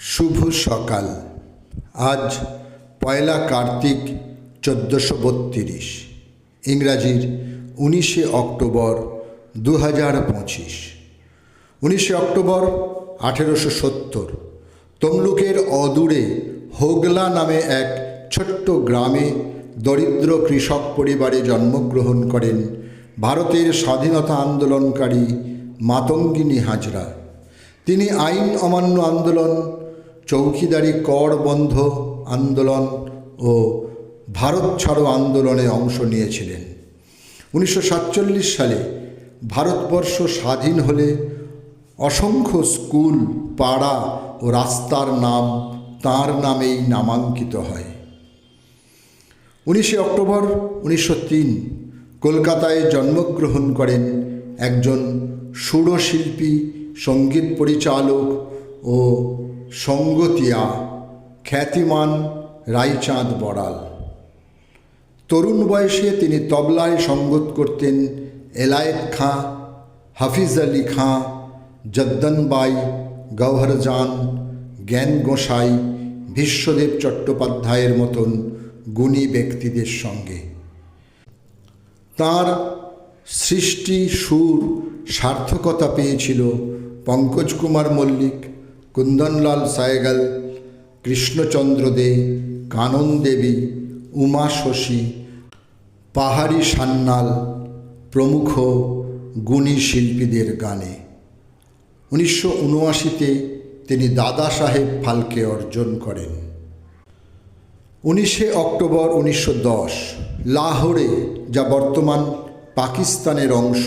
শুভ সকাল। আজ পয়লা কার্তিক চোদ্দোশো বত্রিশ। ইংরাজির উনিশে অক্টোবর দু হাজার পঁচিশ। উনিশে অক্টোবর আঠেরোশো সত্তর। তমলুকের অদূরে হোগলা নামে এক ছোট্ট গ্রামে দরিদ্র কৃষক পরিবারে জন্মগ্রহণ করেন ভারতের স্বাধীনতা আন্দোলনকারী মাতঙ্গিনী হাজরা। তিনি আইন অমান্য আন্দোলন চৌকিদারি কর বন্ধ আন্দোলন ও ভারত ছাড়ো আন্দোলনে অংশ নিয়েছিলেন। উনিশশো সাতচল্লিশ সালে ভারতবর্ষ স্বাধীন হলে অসংখ্য স্কুল, পাড়া ও রাস্তার নাম তার নামেই নামাঙ্কিত হয়। উনিশে অক্টোবর উনিশশো তিন কলকাতায় জন্মগ্রহণ করেন একজন সুরশিল্পী, সংগীত পরিচালক ও সঙ্গতিয়া, খ্যাতিমান রায়চাঁদ বড়াল। তরুণ বয়সে তিনি তবলায় সঙ্গত করতেন এলায়েত খাঁ, হাফিজ আলী খাঁ জদ্দনবাই গৌহরজান জ্ঞান গোসাই বিশ্বদেব চট্টোপাধ্যায়ের মতন গুণী ব্যক্তিদের সঙ্গে। তার সৃষ্টি সুর সার্থকতা পেয়েছিল পঙ্কজ কুমার মল্লিক কুন্দনলাল সায়গাল, কৃষ্ণচন্দ্র দে, কানন দেবী, উমা শশী, পাহাড়ি সান্যাল প্রমুখ গুণী শিল্পীদের গানে। উনিশশো উনআশিতে তিনি দাদা সাহেব ফালকে অর্জন করেন। উনিশে অক্টোবর উনিশশো দশ, লাহোরে, যা বর্তমান পাকিস্তানের অংশ,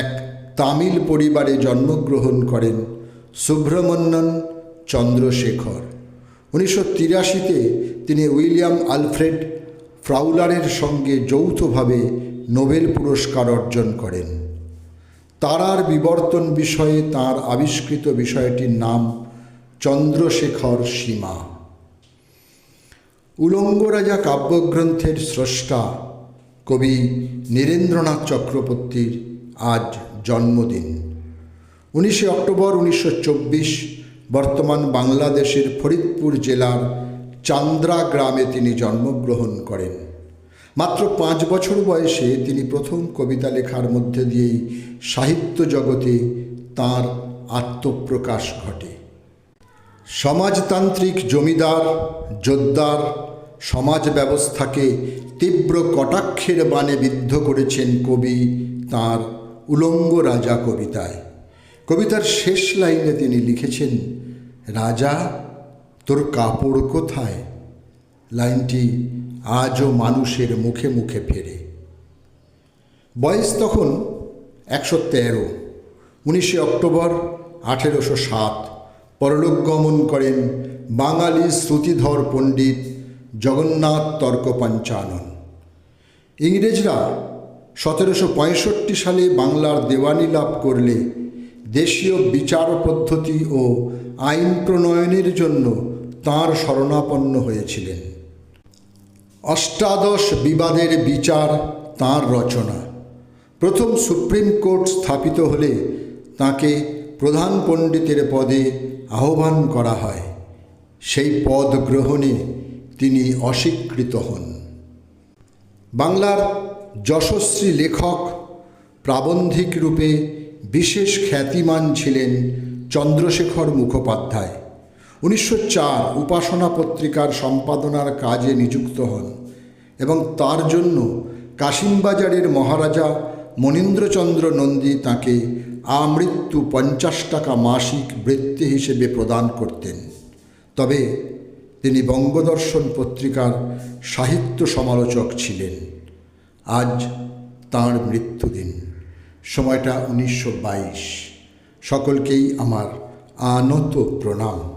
এক তামিল পরিবারে জন্মগ্রহণ করেন সুব্রমণ্যন চন্দ্রশেখর। উনিশশো তিরাশিতে তিনি উইলিয়াম আলফ্রেড ফ্রাউলারের সঙ্গে যৌথভাবে নোবেল পুরস্কার অর্জন করেন। তারার বিবর্তন বিষয়ে তার আবিষ্কৃত বিষয়টির নাম চন্দ্রশেখর সীমা। উলঙ্গ রাজা কাব্যগ্রন্থের স্রষ্টা কবি নীরেন্দ্রনাথ চক্রবর্তীর আজ জন্মদিন। উনিশে অক্টোবর উনিশশো চব্বিশ, বর্তমান বাংলাদেশের ফরিদপুর জেলার চান্দ্রা গ্রামে তিনি জন্মগ্রহণ করেন। মাত্র পাঁচ বছর বয়সে তিনি প্রথম কবিতা লেখার মধ্যে দিয়েই সাহিত্য জগতে তার আত্মপ্রকাশ ঘটে। সমাজতান্ত্রিক জমিদার যোদ্ধার সমাজ ব্যবস্থাকে তীব্র কটাক্ষের বাণে বিদ্ধ করেছেন কবি তার উলঙ্গ রাজা কবিতায়। কবিতার শেষ লাইনে তিনি লিখেছেন, রাজা, তোর কাপড় কোথায়? লাইনটি আজও মানুষের মুখে মুখে ফেরে। বয়স তখন একশো তেরো। উনিশে অক্টোবর আঠেরোশো সাত, পরলোক গমন করেন বাঙালি শ্রুতিধর পণ্ডিত জগন্নাথ তর্ক পঞ্চানন ইংরেজরা সতেরোশো পঁয়ষট্টি সালে বাংলার দেওয়ানি লাভ করলে দেশীয় বিচার পদ্ধতি ও আইন প্রণয়নের জন্য তাঁর শরণাপন্ন হয়েছিলেন। অষ্টাদশ বিবাদের বিচার তাঁর রচনা। প্রথম সুপ্রিম কোর্ট স্থাপিত হলে তাকে প্রধান পণ্ডিতের পদে আহ্বান করা হয়। সেই পদ গ্রহণে তিনি অস্বীকৃত হন। বাংলার যশস্বী লেখক প্রাবন্ধিক রূপে বিশেষ খ্যাতিমান ছিলেন চন্দ্রশেখর মুখোপাধ্যায়। উনিশশো চার উপাসনা পত্রিকার সম্পাদনার কাজে নিযুক্ত হন এবং তার জন্য কাশিমবাজারের মহারাজা মনীন্দ্রচন্দ্র নন্দী তাকে আমৃত্যু পঞ্চাশ টাকা মাসিক বৃত্তি হিসেবে প্রদান করতেন। তবে তিনি বঙ্গদর্শন পত্রিকার সাহিত্য সমালোচক ছিলেন। আজ তাঁর মৃত্যুদিন। সময়টা উনিশশো বাইশ। সকলকেই আমার আনত প্রণাম।